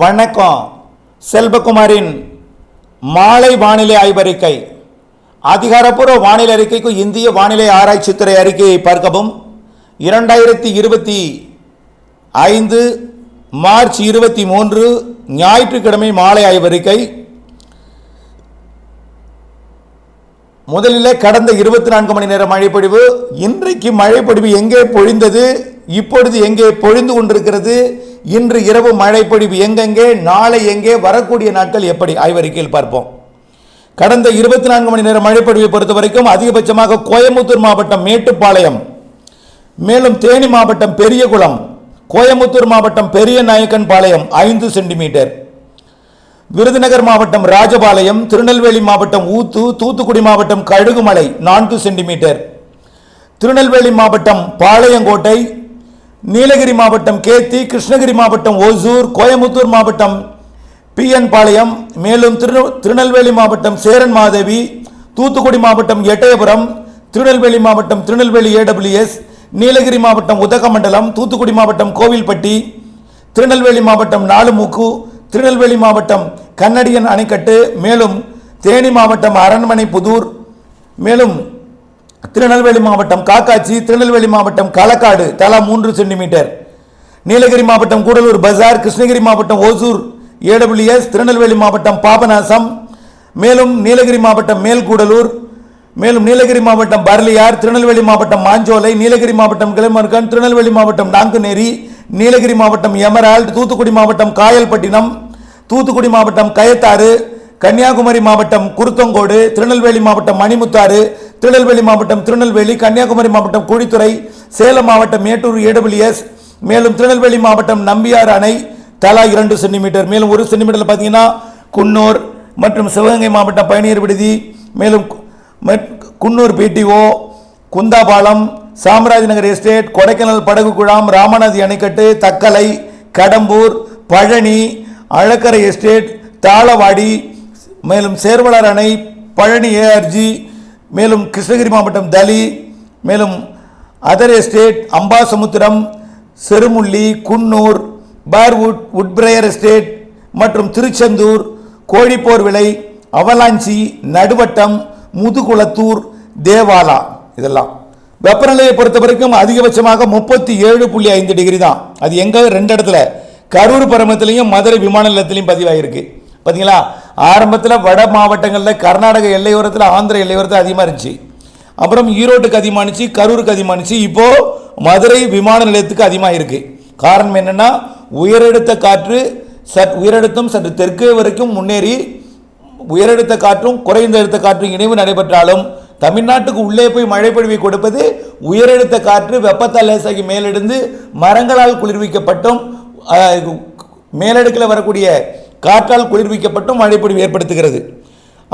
வணக்கம். செல்வகுமாரின் மாலை வானிலை ஆய்வறிக்கை. அதிகாரப்பூர்வ வானிலை அறிக்கைக்கு இந்திய வானிலை ஆராய்ச்சித்துறை அறிக்கையை பார்க்கவும். இரண்டாயிரத்தி இருபத்தி ஐந்து மார்ச் இருபத்தி மூன்று ஞாயிற்றுக்கிழமை மாலை ஆய்வறிக்கை. முதலிலே கடந்த இருபத்தி நான்கு மணி நேரம் மழைப்பொழிவு இன்றைக்கு மழைப்பொழிவு எங்கே பொழிந்தது இப்பொழுது எங்கே பொழிந்து கொண்டிருக்கிறது இன்று இரவு மழைப்பொழிவு எங்கெங்கே நாளை எங்கே வரக்கூடிய நாட்கள் எப்படி? ஆய்வறிக்கையில் பார்ப்போம். கடந்த இருபத்தி நான்கு மணி நேரம் மழைப்பொழிவை பொறுத்த வரைக்கும் அதிகபட்சமாக கோயம்புத்தூர் மாவட்டம் மேட்டுப்பாளையம் மேலும் தேனி மாவட்டம் பெரியகுளம் கோயம்புத்தூர் மாவட்டம் பெரிய நாயக்கன் பாளையம் ஐந்து சென்டிமீட்டர். விருதுநகர் மாவட்டம் ராஜபாளையம் திருநெல்வேலி மாவட்டம் ஊத்து தூத்துக்குடி மாவட்டம் கழுகுமலை நான்கு சென்டிமீட்டர். திருநெல்வேலி மாவட்டம் பாளையங்கோட்டை நீலகிரி மாவட்டம் கேத்தி கிருஷ்ணகிரி மாவட்டம் ஓசூர் கோயம்புத்தூர் மாவட்டம் பிஎன் பாளையம் மேலும் திரு திருநெல்வேலி மாவட்டம் சேரன் மாதேவி தூத்துக்குடி மாவட்டம் எட்டயபுரம் திருநெல்வேலி மாவட்டம் திருநெல்வேலி ஏடபிள்யூஎஸ் நீலகிரி மாவட்டம் உதகமண்டலம் தூத்துக்குடி மாவட்டம் கோவில்பட்டி திருநெல்வேலி மாவட்டம் நாலுமூக்கு திருநெல்வேலி மாவட்டம் கன்னடியன் அணைக்கட்டு மேலும் தேனி மாவட்டம் அரண்மனை புதூர் மேலும் திருநெல்வேலி மாவட்டம் காக்காச்சி திருநெல்வேலி மாவட்டம் களக்காடு தலா மூன்று சென்டிமீட்டர். நீலகிரி மாவட்டம் கூடலூர் பஜார் கிருஷ்ணகிரி மாவட்டம் ஓசூர் ஏடபிள்யூஎஸ் திருநெல்வேலி மாவட்டம் பாபநாசம் மேலும் நீலகிரி மாவட்டம் மேல்கூடலூர் மேலும் நீலகிரி மாவட்டம் பர்லியார் திருநெல்வேலி மாவட்டம் மாஞ்சோலை நீலகிரி மாவட்டம் கிளமர்கன் திருநெல்வேலி மாவட்டம் நாங்குநேரி நீலகிரி மாவட்டம் எமரால்டு தூத்துக்குடி மாவட்டம் காயல்பட்டினம் தூத்துக்குடி மாவட்டம் கயத்தாறு கன்னியாகுமரி மாவட்டம் குருத்தங்கோடு திருநெல்வேலி மாவட்டம் மணிமுத்தாறு திருநெல்வேலி மாவட்டம் திருநெல்வேலி கன்னியாகுமரி மாவட்டம் கோழித்துறை சேலம் மாவட்டம் மேட்டூர் ஏடபிள்யூஎஸ் மேலும் திருநெல்வேலி மாவட்டம் நம்பியார் அணை தலா இரண்டு சென்டிமீட்டர். மேலும் ஒரு சென்டிமீட்டரில் பார்த்தீங்கன்னா குன்னூர் மற்றும் சிவகங்கை மாவட்டம் பயணியர் விடுதி மேலும் குன்னூர் பிடிஓ குந்தாபாலம் சாம்ராஜ் நகர் எஸ்டேட் கொடைக்கானல் படகு குழாம் ராமநாதி அணைக்கட்டு தக்கலை கடம்பூர் பழனி அழக்கரை எஸ்டேட் தாளவாடி மேலும் சேர்வலர் அணை பழனி ஏஆர்ஜி மேலும் கிருஷ்ணகிரி மாவட்டம் தலி மேலும் other estate Ambasamudram Cherumulli Coonoor Barwood Woodbriar estate மற்றும் திருச்செந்தூர் கோழிப்போர் விலை அவலாஞ்சி நடுவட்டம் முதுகுளத்தூர் தேவாலா இதெல்லாம். வெப்பநிலையை பொறுத்த வரைக்கும் அதிகபட்சமாக முப்பத்தி ஏழு புள்ளி ஐந்து டிகிரி தான். அது எங்க? ரெண்டு இடத்துல. கரூர் பரமத்திலையும் மதுரை விமான நிலையத்திலையும் பதிவாகிருக்கு பார்த்தீங்களா ஆரம்பத்தில் வட மாவட்டங்களில் கர்நாடக எல்லையோரத்தில் ஆந்திர எல்லையோரத்தில் அதிகமாக இருந்துச்சு. அப்புறம் ஈரோட்டுக்கு அதிகமானுச்சு கரூருக்கு அதிகமானுச்சு. இப்போது இப்போ மதுரை விமான நிலையத்துக்கு அதிகமாக இருக்குது காரணம் என்னென்னா உயரழுத்த காற்று சற் உயரழுத்தம் சற்று தெற்கே வரைக்கும் முன்னேறி உயரழுத்த காற்றும் குறைந்த அழுத்த காற்றும் இணைவு நடைபெற்றாலும் தமிழ்நாட்டுக்கு உள்ளே போய் மழை பொழிவை கொடுப்பது உயரழுத்த காற்று வெப்பத்தால் லேசாகி மேலெடுந்து மரங்களால் குளிர்விக்கப்பட்டும் மேலடுக்கில் வரக்கூடிய காற்றால் குளிர்விக்கப்பட்டும் மழைப்பொழிவு ஏற்படுத்துகிறது.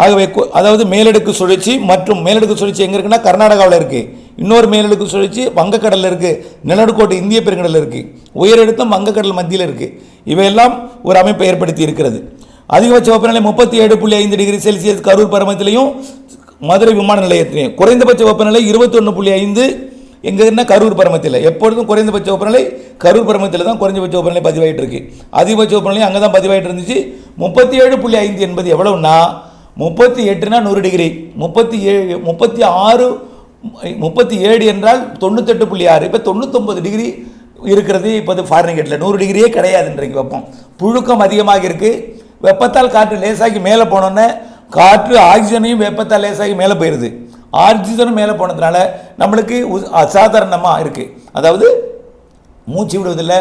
ஆகவே அதாவது மேலடுக்கு சுழற்சி மற்றும் மேலடுக்கு சுழற்சி எங்கே இருக்குன்னா கர்நாடகாவில் இருக்குது இன்னொரு மேலடுக்கு சுழற்சி வங்கக்கடலில் இருக்குது நிலநடுக்கோட்டை இந்திய பெருங்கடலில் இருக்குது உயரழுத்தம் வங்கக்கடல் மத்தியில் இருக்குது இவையெல்லாம் ஒரு அமைப்பை ஏற்படுத்தி இருக்கிறது. அதிகபட்ச வெப்பநிலை முப்பத்தி ஏழு புள்ளி ஐந்து டிகிரி செல்சியஸ் கரூர் பருமத்திலையும் மதுரை விமான நிலையத்திலையும். குறைந்தபட்ச வெப்பநிலை இருபத்தொன்று புள்ளி ஐந்து எங்கன்னா கரூர் பருமத்தில். எப்பொழுதும் குறைந்தபட்ச வெப்பநிலை கரூர் பருமத்தில் தான் குறைஞ்சபட்ச வெப்பநிலை பதிவாயிட்டு இருக்கு அதிகபட்ச வெப்பநிலை அங்கே தான் பதிவாயிட்டு இருந்துச்சு முப்பத்தி ஏழு புள்ளி ஐந்து என்பது எவ்வளவுன்னா முப்பத்தி எட்டுனா நூறு டிகிரி. முப்பத்தி ஏழு முப்பத்தி ஆறு முப்பத்தி ஏழு என்றால் தொண்ணூத்தெட்டு புள்ளி ஆறு. இப்போ தொண்ணூத்தொம்பது டிகிரி இருக்கிறது இப்போ அது ஃபாரின்கேட்டில் நூறு டிகிரியே கிடையாது இன்றைக்கு வெப்பம். புழுக்கம் அதிகமாக இருக்குது வெப்பத்தால் காற்று லேசாகி மேலே போனோன்னே காற்று ஆக்சிஜனையும் வெப்பத்தால் லேசாகி மேலே போயிடுது ஆக்சிஜனும் மேலே போனதுனால நம்மளுக்கு அசாதாரணமாக இருக்குது அதாவது மூச்சு விடுவதில்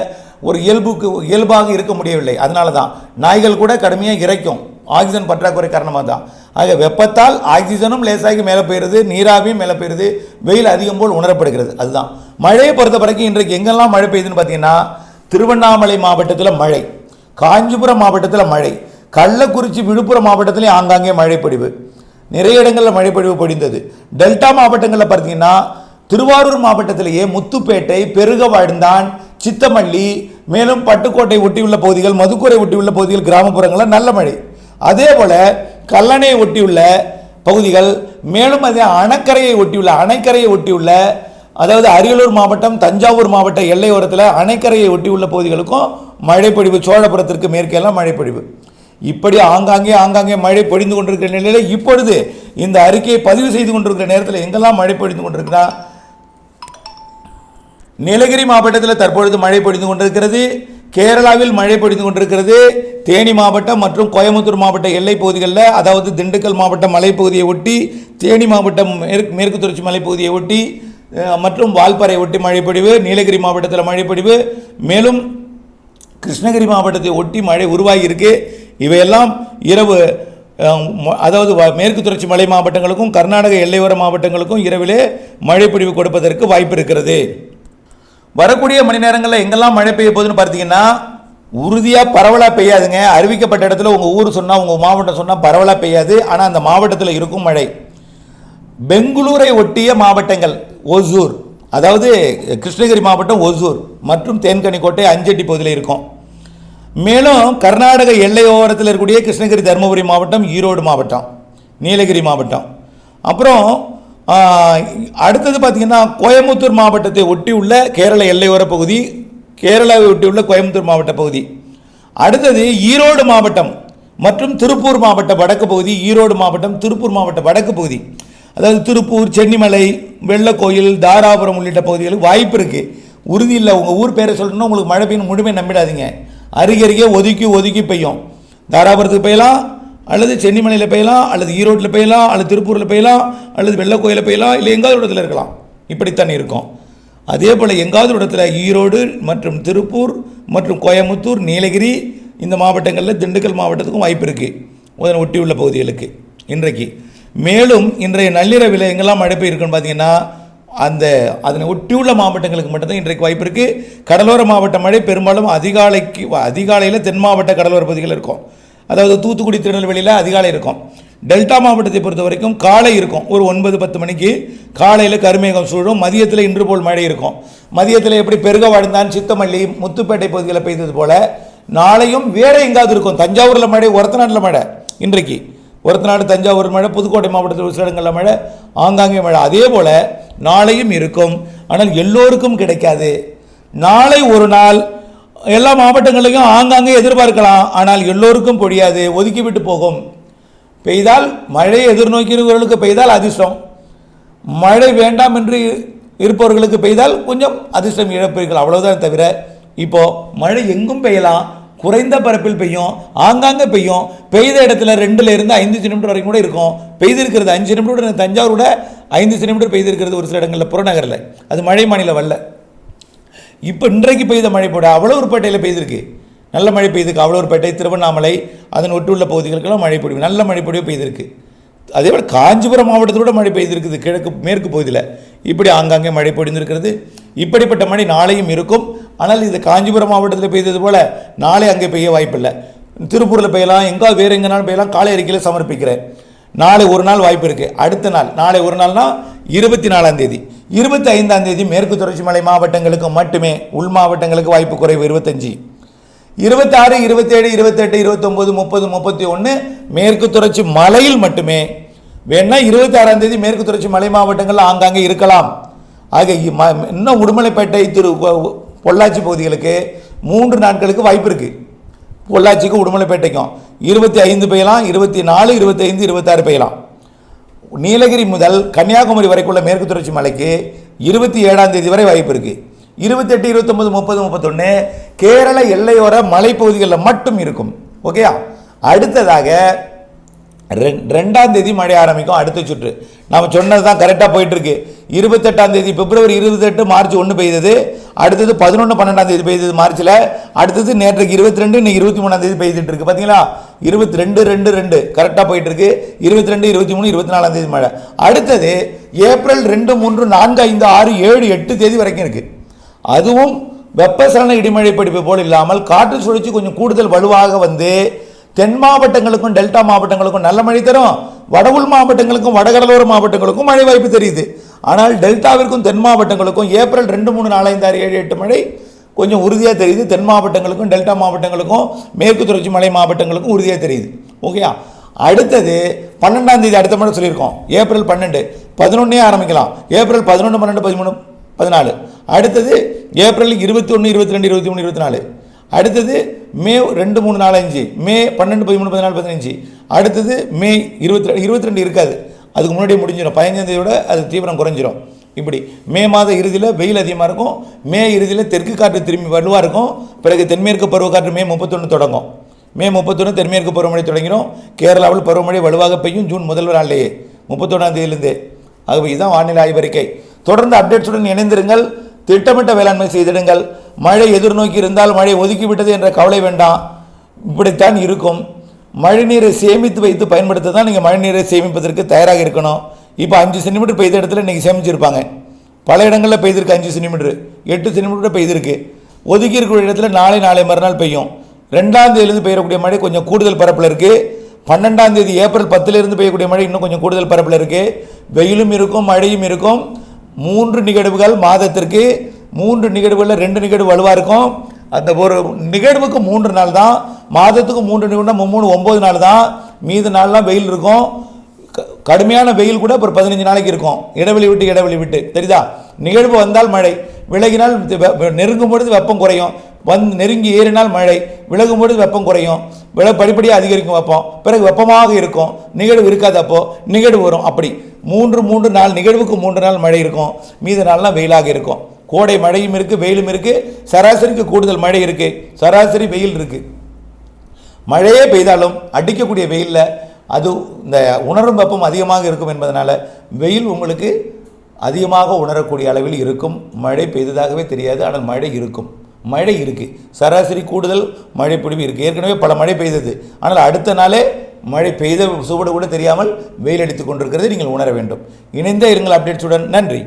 ஒரு இயல்புக்கு இயல்பாக இருக்க முடியவில்லை. அதனால தான் நாய்கள் கூட கடுமையாக இறைக்கும். ஆக்சிஜன் பற்றாக்குறை காரணமாக தான். ஆக வெப்பத்தால் ஆக்சிஜனும் லேசாகி மேலே போயிடுது நீராவியும் மேலே போயிடுது வெயில் அதிகம் போல் உணரப்படுகிறது. அதுதான். மழையை பொறுத்த வரைக்கும் இன்றைக்கு எங்கெல்லாம் மழை பெய்யுதுன்னு பார்த்தீங்கன்னா திருவண்ணாமலை மாவட்டத்தில் மழை காஞ்சிபுரம் மாவட்டத்தில் மழை கள்ளக்குறிச்சி விழுப்புரம் மாவட்டத்திலையும் ஆங்காங்கே மழை பொழிவு நிறைய இடங்களில் மழைப்பொழிவு பொழிந்தது. டெல்டா மாவட்டங்களில் பார்த்தீங்கன்னா திருவாரூர் மாவட்டத்திலேயே முத்துப்பேட்டை பெருகவாழ்ந்தான் சித்தமல்லி மேலும் பட்டுக்கோட்டை ஒட்டியுள்ள பகுதிகள் மதுக்குரை ஒட்டியுள்ள பகுதிகள் கிராமப்புறங்களில் நல்ல மழை. அதே போல் கல்லணையை ஒட்டியுள்ள பகுதிகள் மேலும் அதே அணைக்கரையை ஒட்டியுள்ள அணைக்கரையை ஒட்டியுள்ள அதாவது அரியலூர் மாவட்டம் தஞ்சாவூர் மாவட்ட எல்லையோரத்தில் அணைக்கரையை ஒட்டியுள்ள பகுதிகளுக்கும் மழைப்பொழிவு சோழபுரத்திற்கு மேற்கெல்லாம் மழைப்பொழிவு. இப்படி ஆங்காங்கே ஆங்காங்கே மழை பொழிந்து கொண்டிருக்கிற நிலையில் இப்பொழுது இந்த அறிக்கையை பதிவு செய்து கொண்டிருக்கிற நேரத்தில் எங்கெல்லாம் மழை பொழிந்து கொண்டிருக்கிறா நீலகிரி மாவட்டத்தில் தற்பொழுது மழை பொழிந்து கொண்டிருக்கிறது. கேரளாவில் மழை பொழிந்து கொண்டிருக்கிறது. தேனி மாவட்டம் மற்றும் கோயம்புத்தூர் மாவட்ட எல்லைப் பகுதிகளில் அதாவது திண்டுக்கல் மாவட்ட மலைப்பகுதியை ஒட்டி தேனி மாவட்டம் மேற்கு மேற்கு தொடர்ச்சி மலைப்பகுதியை ஒட்டி மற்றும் வால்பாறை ஒட்டி மழைப்பொழிவு நீலகிரி மாவட்டத்தில் மழைப்பொழிவு மேலும் கிருஷ்ணகிரி மாவட்டத்தை ஒட்டி மழை உருவாகியிருக்கு இவையெல்லாம் இரவு அதாவது மேற்கு தொடர்ச்சி மலை மாவட்டங்களுக்கும் கர்நாடக எல்லையோர மாவட்டங்களுக்கும் இரவிலே மழை பொழிவு கொடுப்பதற்கு வாய்ப்பு இருக்கிறது. வரக்கூடிய மணி நேரங்களில் எங்கெல்லாம் மழை பெய்ய போகுதுன்னு பார்த்தீங்கன்னா உறுதியாக பரவலாக பெய்யாதுங்க. அறிவிக்கப்பட்ட இடத்துல உங்கள் ஊர் சொன்னால் உங்கள் மாவட்டம் சொன்னால் பரவலாக பெய்யாது. ஆனால் அந்த மாவட்டத்தில் இருக்கும் மழை. பெங்களூரை ஒட்டிய மாவட்டங்கள் ஒசூர் அதாவது கிருஷ்ணகிரி மாவட்டம் ஒசூர் மற்றும் தேன்கனிக்கோட்டை அஞ்செட்டி பகுதியில் இருக்கும். மேலும் கர்நாடக எல்லையோரத்தில் இருக்கக்கூடிய கிருஷ்ணகிரி தருமபுரி மாவட்டம் ஈரோடு மாவட்டம் நீலகிரி மாவட்டம். அப்புறம் அடுத்தது பார்த்திங்கன்னா கோயம்புத்தூர் மாவட்டத்தை ஒட்டி உள்ள கேரள எல்லையோர பகுதி கேரளாவை ஒட்டி உள்ள கோயம்புத்தூர் மாவட்ட பகுதி. அடுத்தது ஈரோடு மாவட்டம் மற்றும் திருப்பூர் மாவட்ட வடக்கு பகுதி ஈரோடு மாவட்டம் திருப்பூர் மாவட்ட வடக்கு பகுதி. அதாவது திருப்பூர் சென்னிமலை வெள்ளக்கோயில் தாராபுரம் உள்ளிட்ட பகுதிகளுக்கு வாய்ப்பு இருக்குது உறுதி இல்லை உங்கள் ஊர் பேரை சொல்லணும்னா உங்களுக்கு மழை பெய்யும் முழுமை நம்பிடாதீங்க. அருகருகே ஒதுக்கி ஒதுக்கி பெய்யும். தாராபுரத்துக்கு பெய்யலாம் அல்லது சென்னிமலையில் பெய்யலாம் அல்லது ஈரோட்டில் பெய்யலாம் அல்லது திருப்பூரில் பெய்யலாம் அல்லது வெள்ளக்கோயிலில் பெய்யலாம் இல்லை எங்காவது ஒரு இடத்துல இருக்கலாம். இப்படித்தான் இருக்கும். அதே போல் எங்காவது இடத்துல ஈரோடு மற்றும் திருப்பூர் மற்றும் கோயம்புத்தூர் நீலகிரி இந்த மாவட்டங்களில் திண்டுக்கல் மாவட்டத்துக்கும் வாய்ப்பு இருக்குது உதன ஒட்டியுள்ள பகுதிகளுக்கு இன்றைக்கு. மேலும் இன்றைய நள்ளிரவில் எங்கெல்லாம் மழை பெய்யிருக்குன்னு பார்த்தீங்கன்னா அந்த அதனை ஒட்டியுள்ள மாவட்டங்களுக்கு மட்டும்தான் இன்றைக்கு வாய்ப்பு இருக்குது கடலோர மாவட்ட மழை பெரும்பாலும் அதிகாலைக்கு அதிகாலையில் தென் மாவட்ட கடலோர பகுதிகள் இருக்கும். அதாவது தூத்துக்குடி திருநெல்வேலியில் அதிகாலை இருக்கும். டெல்டா மாவட்டத்தை பொறுத்த வரைக்கும் காலை இருக்கும். ஒரு ஒன்பது பத்து மணிக்கு காலையில் கருமேகம் சூழும். மதியத்தில் இன்று போல் மழை இருக்கும். மதியத்தில் எப்படி பெருக வாழ்ந்தான் சித்தமல்லி முத்துப்பேட்டை பகுதியில் பெய்தது போல நாளையும் வேற எங்காவது இருக்கும். தஞ்சாவூரில் மழை ஒரத்தநாட்டில் மழை இன்றைக்கு. ஒரத்தநாடு தஞ்சாவூர் மழை புதுக்கோட்டை மாவட்டத்தில் ஒரு சில இடங்களில் மழை ஆங்காங்கே மழை. அதே போல் நாளையும் இருக்கும். ஆனால் எல்லோருக்கும் கிடைக்காது. நாளை ஒரு நாள் எல்லா மாவட்டங்களையும் ஆங்காங்கே எதிர்பார்க்கலாம். ஆனால் எல்லோருக்கும் பொழியாது ஒதுக்கிவிட்டு போகும். பெய்தால் மழையை எதிர்நோக்கிறவர்களுக்கு பெய்தால் அதிர்ஷ்டம். மழை வேண்டாம் என்று இருப்பவர்களுக்கு பெய்தால் கொஞ்சம் அதிர்ஷ்டம் இழப்பீர்கள். அவ்வளோதான் தவிர இப்போது மழை எங்கும் பெய்யலாம். குறைந்த பரப்பில் பெய்யும் ஆங்காங்கே பெய்யும். பெய்த இடத்துல ரெண்டுல இருந்து ஐந்து சென்டிமீட்டர் வரைக்கும் கூட இருக்கும். பெய்திருக்கிறது அஞ்சு சென்டிமீட்டர் தஞ்சாவூரோட ஐந்து சென்டிமீட்டர் பெய்திருக்கிறது ஒரு சில இடங்களில். புறநகரில். அது மழை மாநில வரல இப்போ இன்றைக்கு பெய்த மழை போட அவ்வளவுப்பேட்டையில் பெய்திருக்கு. நல்ல மழை பெய்திருக்கு. அவ்வளவுப்பேட்டை திருவண்ணாமலை அதன் ஒட்டுள்ள பகுதிகளுக்கெல்லாம் மழை பொழிவு. நல்ல மழை பொழிவு பெய்திருக்கு. அதே போல் காஞ்சிபுரம் மாவட்டத்தோட மழை பெய்திருக்குது. கிழக்கு மேற்கு பகுதியில். இப்படி ஆங்காங்கே மழை பொழிந்திருக்கிறது. இப்படிப்பட்ட மழை நாளையும் இருக்கும். ஆனால் இது காஞ்சிபுரம் மாவட்டத்தில் பெய்தது போல நாளை அங்கே பெய்ய வாய்ப்பில்லை. திருப்பூரில் பெய்யலாம் எங்காவது வேறு எங்கேனாலும் பெய்யலாம். காலை அறிக்கையில் சமர்ப்பிக்கிறேன். நாளை ஒரு நாள் வாய்ப்பு இருக்குது அடுத்த நாள் நாளை ஒரு நாள்னா இருபத்தி நாலாம் தேதி. இருபத்தி ஐந்தாம் தேதி மேற்கு தொடர்ச்சி மலை மாவட்டங்களுக்கு மட்டுமே உள் மாவட்டங்களுக்கு வாய்ப்பு குறைவு இருபத்தஞ்சி. இருபத்தாறு இருபத்தேழு இருபத்தெட்டு இருபத்தொம்போது முப்பது முப்பத்தி ஒன்று மேற்கு தொடர்ச்சி மலையில் மட்டுமே வேணா இருபத்தாறாம் தேதி மேற்கு தொடர்ச்சி மலை மாவட்டங்கள் ஆங்காங்கே இருக்கலாம். ஆக இன்னும் உடுமலைப்பேட்டை திரு பொ- பொள்ளாச்சி பகுதிகளுக்கு மூன்று நாட்களுக்கு வாய்ப்பு இருக்குது பொள்ளாச்சிக்கும் உடுமலைப்பேட்டைக்கும். இருபத்தி ஐந்து பெய்யலாம் இருபத்தி நாலு இருபத்தி ஐந்து இருபத்தாறு பெய்யலாம். நீலகிரி முதல் கன்னியாகுமரி வரைக்குள்ள மேற்கு தொடர்ச்சி மலைக்கு இருபத்தி ஏழாம் தேதி வரை வாய்ப்பு இருக்குது இருபத்தெட்டு இருபத்தொம்பது முப்பது முப்பத்தொன்று கேரள எல்லையோர மலைப்பகுதிகளில் மட்டும் இருக்கும். ஓகேயா? அடுத்ததாக ரெண்டாம் தேதி மழை ஆரம்பிக்கும் அடுத்த சுற்று. நம்ம சொன்னது தான் கரெக்டாக போயிட்டுருக்கு. இருபத்தெட்டாம் தேதி பிப்ரவரி இருபத்தெட்டு மார்ச் ஒன்று பெய்தது. அடுத்தது பதினொன்று பன்னெண்டாம் தேதி பெய்தது மார்ச்சில் அடுத்தது நேற்றுக்கு இருபத்தி ரெண்டு இன்னைக்கு இருபத்தி மூணாம் தேதி பெய்துட்டு இருக்கு பார்த்தீங்களா இருபத்தி ரெண்டு ரெண்டு. ரெண்டு கரெக்டாக போயிட்டு இருக்கு இருபத்தி ரெண்டு இருபத்தி மூணு இருபத்தி நாலாம் தேதி மழை. அடுத்தது ஏப்ரல் ரெண்டு மூன்று நான்கு ஐந்து ஆறு ஏழு எட்டு தேதி வரைக்கும் இருக்குது அதுவும் வெப்பசலன இடிமழை படிப்பு போல் இல்லாமல் காற்று சுழற்சி கொஞ்சம் கூடுதல் வலுவாக வந்து தென் மாவட்டங்களுக்கும் டெல்டா மாவட்டங்களுக்கும் நல்ல மழை தரும். வடவுள் மாவட்டங்களுக்கும் வடகடலோர மாவட்டங்களுக்கும் மழை வாய்ப்பு தெரியுது. ஆனால் டெல்டாவிற்கும் தென் மாவட்டங்களுக்கும் ஏப்ரல் ரெண்டு மூணு நாலு ஐந்து ஆறு ஏழு எட்டு மழை கொஞ்சம் உறுதியாக தெரியுது. தென் மாவட்டங்களுக்கும் டெல்டா மாவட்டங்களுக்கும் மேற்கு தொடர்ச்சி மலை மாவட்டங்களுக்கும் உறுதியாக தெரியுது. ஓகேயா? அடுத்தது பன்னெண்டாம் தேதி அடுத்த மழை சொல்லியிருக்கோம். ஏப்ரல் பன்னெண்டு பதினொன்னே ஆரம்பிக்கலாம். ஏப்ரல் பதினொன்று பன்னெண்டு பதிமூணு பதினாலு. அடுத்தது ஏப்ரல் இருபத்தி ஒன்று இருபத்தி ரெண்டு இருபத்தி மூணு இருபத்தி நாலு. அடுத்தது மே ரெண்டு மூணு நாலு அஞ்சு. மே பன்னெண்டு பதிமூணு பதினாலு பதினஞ்சு. அடுத்தது மே இருபத்தி இருபத்தி ரெண்டு இருக்காது. அதுக்கு முன்னாடியே முடிஞ்சிடும் பதினஞ்சாம் அது தீவிரம் குறைஞ்சிரும். இப்படி மே மாத இறுதியில் வெயில் அதிகமாக இருக்கும். மே இறுதியில் தெற்கு காற்று திரும்பி வலுவாக இருக்கும். பிறகு தென்மேற்கு பருவக்காற்று மே முப்பத்தொன்று தொடங்கும். மே முப்பத்தொன்று தென்மேற்கு பருவமழை தொடங்கிடும் கேரளாவில் பருவமழை வலுவாக பெய்யும் ஜூன் முதல் நாள்லேயே முப்பத்தொன்னாம் தேதியிலிருந்தே. ஆகவே இதுதான் வானிலை ஆய்வறிக்கை. தொடர்ந்து அப்டேட்ஸுடன் இணைந்திருங்கள். திட்டமிட்ட வேளாண்மை செய்திடுங்கள். மழை எதிர்நோக்கி இருந்தால் மழை ஒதுக்கிவிட்டது என்ற கவலை வேண்டாம். இப்படித்தான் இருக்கும். மழைநீரை சேமித்து வைத்து பயன்படுத்த தான் நீங்கள் மழைநீரை சேமிப்பதற்கு தயாராக இருக்கணும். இப்போ அஞ்சு சென்டிமீட்டர் பெய்த இடத்துல இன்றைக்கி சேமிச்சிருப்பாங்க. பல இடங்களில் பெய்திருக்கு அஞ்சு சென்டிமீட்டர். எட்டு சென்டிமீட்டர் பெய்திருக்கு. ஒதுக்கி இருக்கிற இடத்துல நாளை நாளை மறுநாள் பெய்யும். ரெண்டாம் தேதியிலிருந்து பெய்யக்கூடிய மழை கொஞ்சம் கூடுதல் பரப்பில் இருக்குது பன்னெண்டாம் தேதி ஏப்ரல் பத்திலிருந்து பெய்யக்கூடிய மழை இன்னும் கொஞ்சம் கூடுதல் பரப்பில் இருக்குது வெயிலும் இருக்கும் மழையும் இருக்கும். மூன்று நிகழ்வுகள் மாதத்திற்கு. மூன்று நிகழ்வுகளில் ரெண்டு நிகழ்வு வலுவாக இருக்கும். அந்த ஒரு நிகழ்வுக்கு மூன்று நாள் தான் மாதத்துக்கு மூன்று நிகழ்வுனா மூணு ஒம்பது நாள் தான். மீது நாள்லாம் வெயில் இருக்கும். க- கடுமையான வெயில் கூட ஒரு பதினஞ்சு நாளைக்கு இருக்கும். இடைவெளி விட்டு இடைவெளி விட்டு. தெரியுதா? நிகழ்வு வந்தால் மழை. விலகினால் வெ- நெருங்கும் பொழுது வெப்பம் குறையும். வந் நெருங்கி ஏறினால் மழை. விலகும் பொழுது வெப்பம் குறையும். வில படிப்படியாக அதிகரிக்கும் வெப்பம். பிறகு வெப்பமாக இருக்கும். நிகழ்வு இருக்காது அப்போது நிகழ்வு வரும். அப்படி. மூன்று மூன்று நாள் நிகழ்வுக்கு மூன்று நாள் மழை இருக்கும். மீது நாள்லாம் வெயிலாக இருக்கும். கோடை மழையும் இருக்குது வெயிலும் இருக்குது சராசரிக்கு கூடுதல் மழை இருக்குது சராசரி வெயில் இருக்குது மழையே பெய்தாலும் அடிக்கக்கூடிய வெயிலில் அது இந்த உணரும் வெப்பம் அதிகமாக இருக்கும் என்பதனால் வெயில் உங்களுக்கு அதிகமாக உணரக்கூடிய அளவில் இருக்கும். மழை பெய்ததாகவே தெரியாது ஆனால் மழை இருக்கும். மழை இருக்குது சராசரி கூடுதல் மழை பிடிவு இருக்குது ஏற்கனவே பல மழை பெய்தது. ஆனால் அடுத்த நாளே மழை பெய்த சுவடு கூட தெரியாமல் வெயில் அடித்துக் கொண்டிருக்கிறது நீங்கள் உணர வேண்டும். இணைந்த இருங்கள் அப்டேட்ஸுடன். நன்றி.